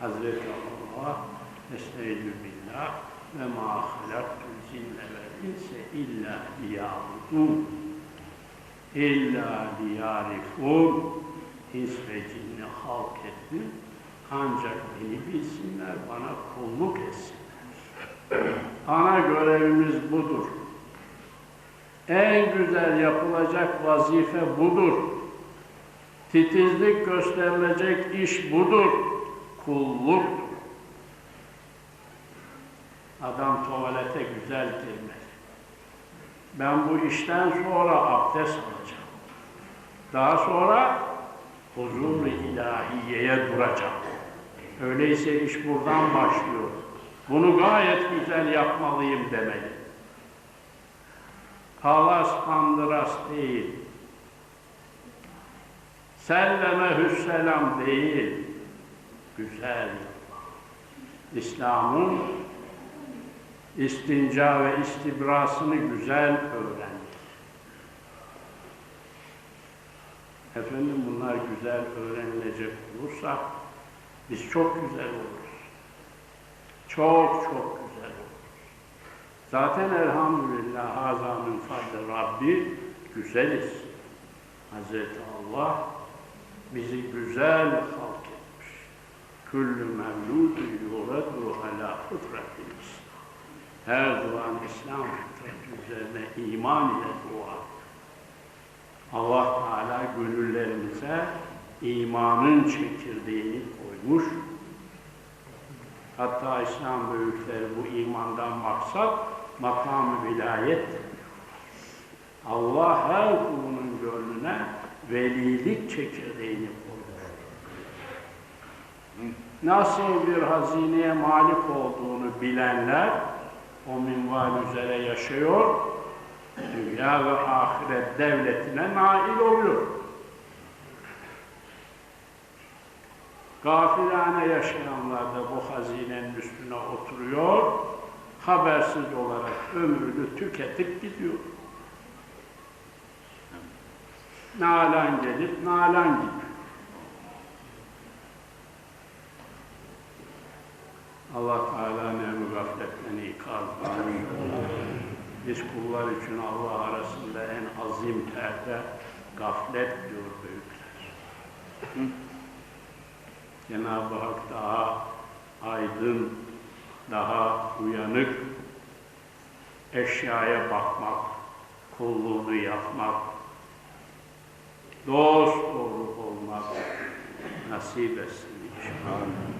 Hazreti Allah Estaizu billah ve ma halaktul cinne vel inse illa liyabudun. İlla liyarifun. İns ve cinni halk ettim ancak beni bilsinler bana kulluk etsinler. Ana görevimiz budur. En güzel yapılacak vazife budur. Titizlik gösterilecek iş budur kulluktur Adam tuvalete güzel girmeli. Ben bu işten sonra abdest alacağım. Daha sonra huzur-u ilahiyeye duracağım. Öyleyse iş buradan başlıyor. Bunu gayet güzel yapmalıyım demeli. Kalas kandıras değil. Selleme hüsselam değil. Güzel. İslam'ın istinca ve istibrasını güzel öğrendik. Efendim bunlar güzel öğrenilecek olursa biz çok güzel oluruz. Çok çok güzel oluruz. Zaten elhamdülillah hazanın fadlı Rabbi güzeliz. Hazreti Allah bizi güzel etmiş. Küllü mevludu yuradu ala fıtratil İslam. Her duan İslam fıtratı üzerine iman ile dua. Allah Teala gönüllerimize imanın çekirdeğini koymuş. Hatta İslam büyükleri bu imandan maksat makamı vilayet Allah her kulunun gönlüne velilik çekirdeğini koymuş. Nasıl bir hazineye malik olduğunu bilenler o minval üzere yaşıyor, dünya ve ahiret devletine nail oluyor. Gafilane yaşayanlar da bu hazinenin üstüne oturuyor, habersiz olarak ömrünü tüketip gidiyor. Nalan gelip nalan gidiyor. Allah Teala ne gafletten ikaz amin. Biz kullar için Allah arasında en azim perde gaflet diyor büyükler. Cenab-ı Hak daha aydın, daha uyanık, eşyaya bakmak, kulluğunu yapmak, dost doğru olmak nasip etsin inşallah.